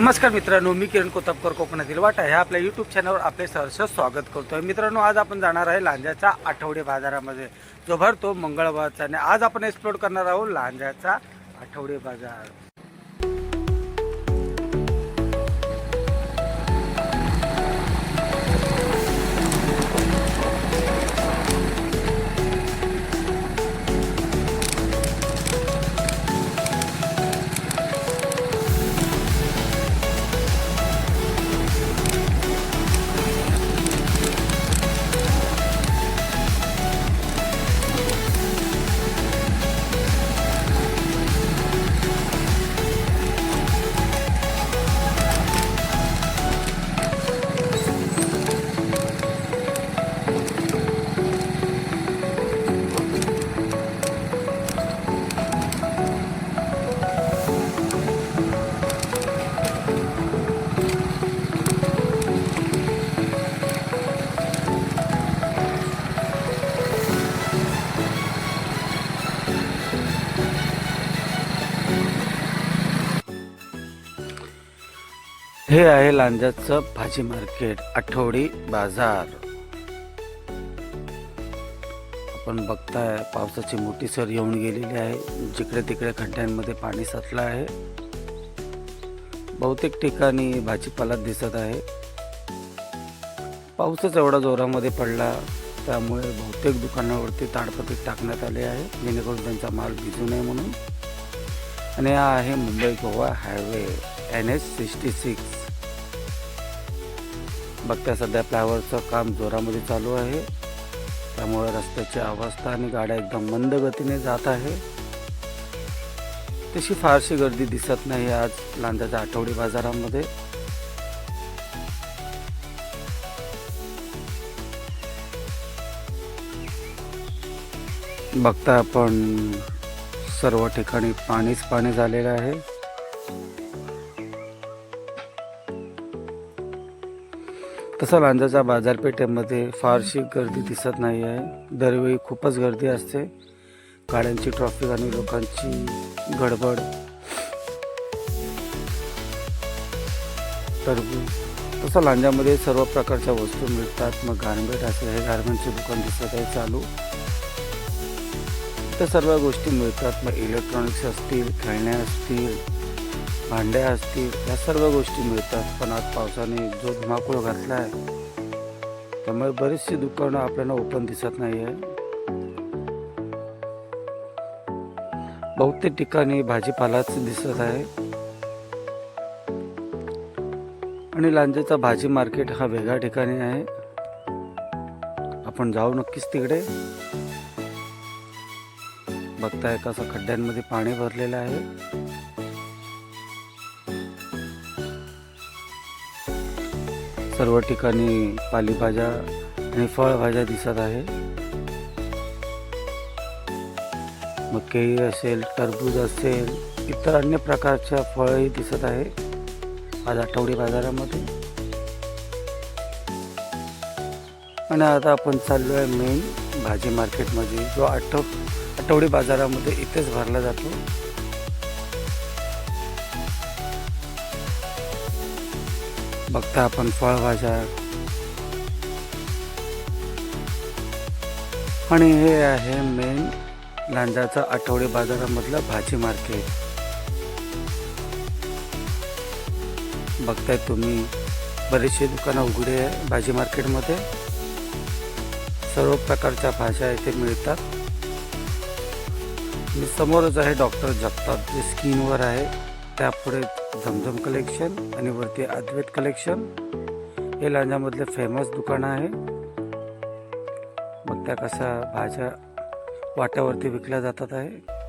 नमस्कार मित्रांनो मी किरण कोतापकर कोकणातील वाटा. ह्या आपल्या यूट्यूब चॅनलवर आपले सहर्ष स्वागत करतो आहे मित्रांनो आज आपण जाणार आहे लांजाच्या आठवडे बाजारामध्ये. जो भरतो मंगळवारचा. आणि आज आपण एक्सप्लोर करणार आहोत लांज्याचा आठवडे बाजार. हे आहे लांजाचं भाजी मार्केट आठवडी बाजार. आपण बघताय पावसाची मोठी सर येऊन गेलेली आहे. जिकडे तिकडे खड्ड्यांमध्ये पाणी साचलं आहे. बहुतेक ठिकाणी भाजीपाला दिसत आहे. पाऊसच एवढा जोरामध्ये पडला त्यामुळे बहुतेक दुकानावरती ताडपत्री टाकण्यात आले आहे. जेणेकरून त्यांचा माल भिजू नये म्हणून. आणि हा आहे Mumbai Goa highway. N H sixty six. बघता सध्या फ्लायओव्हरचं काम जोरामध्ये चालू आहे. त्यामुळे रस्त्याची अवस्था आणि गाड्या एकदम मंद गतीने जात आहे. तशी फारशी गर्दी दिसत नाही आज लांजाच्या आठवडी बाजारामध्ये. बघता आपण सर्व ठिकाणी पाणीच पाणी झालेलं आहे. तसं लांजाच्या बाजारपेठेमध्ये फारशी गर्दी दिसत नाही आहे. दरवेळी खूपच गर्दी असते. गाड्यांची ट्रॉफिक आणि लोकांची गडबड. टरबूज तसं लांजामध्ये सर्व प्रकारच्या वस्तू मिळतात. मग गारमेंट असेल हे गारमेंटचे दुकान दिसत आहे चालू. त्या सर्व गोष्टी मिळतात. मग इलेक्ट्रॉनिक्स असतील खेळण्या असतील भांड्या असतील या सर्व गोष्टी मिळतात. पण आज पावसाने जो धुमाकूळ घातला आहे त्यामुळे बरीचशी दुकानं आपल्याला ओपन दिसत नाही आहे बहुतेक ठिकाणी भाजीपालाच दिसत आहे. आणि लांजेचा भाजी मार्केट हा वेगळ्या ठिकाणी आहे. आपण जाऊ नक्कीच तिकडे. बघताय कसं खड्ड्यांमध्ये पाणी भरलेलं आहे. सर्व ठिकाणी पालेभाज्या आणि फळभाज्या दिसत आहे. मग केळी असेल टरबूज असेल इतर अन्य प्रकारच्या फळही दिसत आहे आज आठवडी बाजारामध्ये. आणि आता आपण चाललो आहे मेन भाजी मार्केटमध्ये जो आठव आठवडी बाजारामध्ये इथेच भरला जातो. बघता आपण फळभाज्या आणि हे आहे मेन लांजाचा आठवडे बाजारामधलं भाजी मार्केट बघताय तुम्ही बरेचसे दुकानं उघडे आहे भाजी मार्केटमध्ये सर्व प्रकारच्या भाज्या इथे मिळतात. मी समोरच आहे डॉक्टर जगतात जे स्किनवर आहे त्यापुढे झमझम कलेक्शन आणि वरती अद्वैत कलेक्शन. हे लांजामधले फेमस दुकान आहे. मग त्या कशा भाज्या वाट्यावरती विकल्या जातात आहे.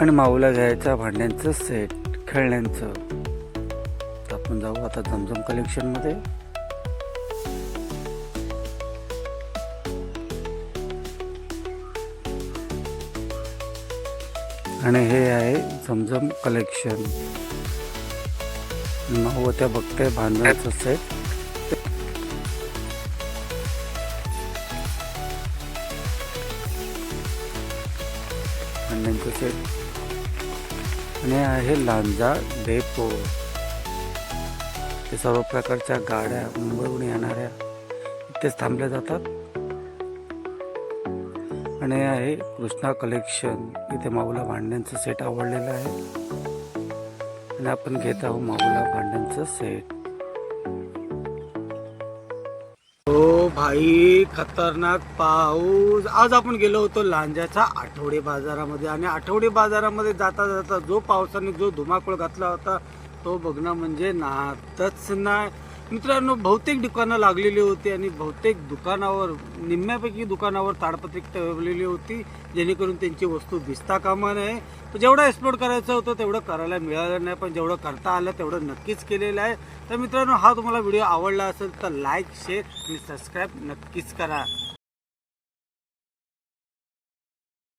आणि माऊला घ्यायचा भांड्यांचं सेट खेळण्यांचं. तर आपण जाऊ आता झमझम कलेक्शनमध्ये. आणि हे आहे झमझम कलेक्शन नऊ त्या बघते बांधण्याचं सेट भांड्यांचं सेट आणि आहे लांजा डेपो. ते सर्व प्रकारच्या गाड्या मुंबईहून येणाऱ्या इथेच थांबल्या जातात. आणि आहे. कृष्णा कलेक्शन इथे माऊला भांड्यांचं सेट आवडलेलं आहे. आणि आपण घेत आहोत माऊला भांड्यांचं सेट हो भाई खतरनाक पाऊस. आज आपण गेलो होतो लांजाच्या आठवडे बाजारामध्ये. आणि आठवडे बाजारामध्ये जाता जाता जो पावसाने जो धुमाकूळ घातला होता तो बघणं म्हणजे नातच नाही. मित्रांनो बहुतेक दुकानं लागलेली होती आणि बहुतेक दुकानावर निम्म्यापैकी दुकानावर ताडपत्रिक ठेवलेली होती जेणेकरून त्यांची वस्तू दिसता कामा नये. जेवढं एक्सप्लोर करायचं होतं तेवढं करायला मिळालं नाही. पण जेवढं करता आलं तेवढं नक्कीच केलेलं आहे. तर मित्रांनो हा तुम्हाला व्हिडिओ आवडला असेल तर लाईक शेअर आणि सबस्क्राईब नक्कीच करा.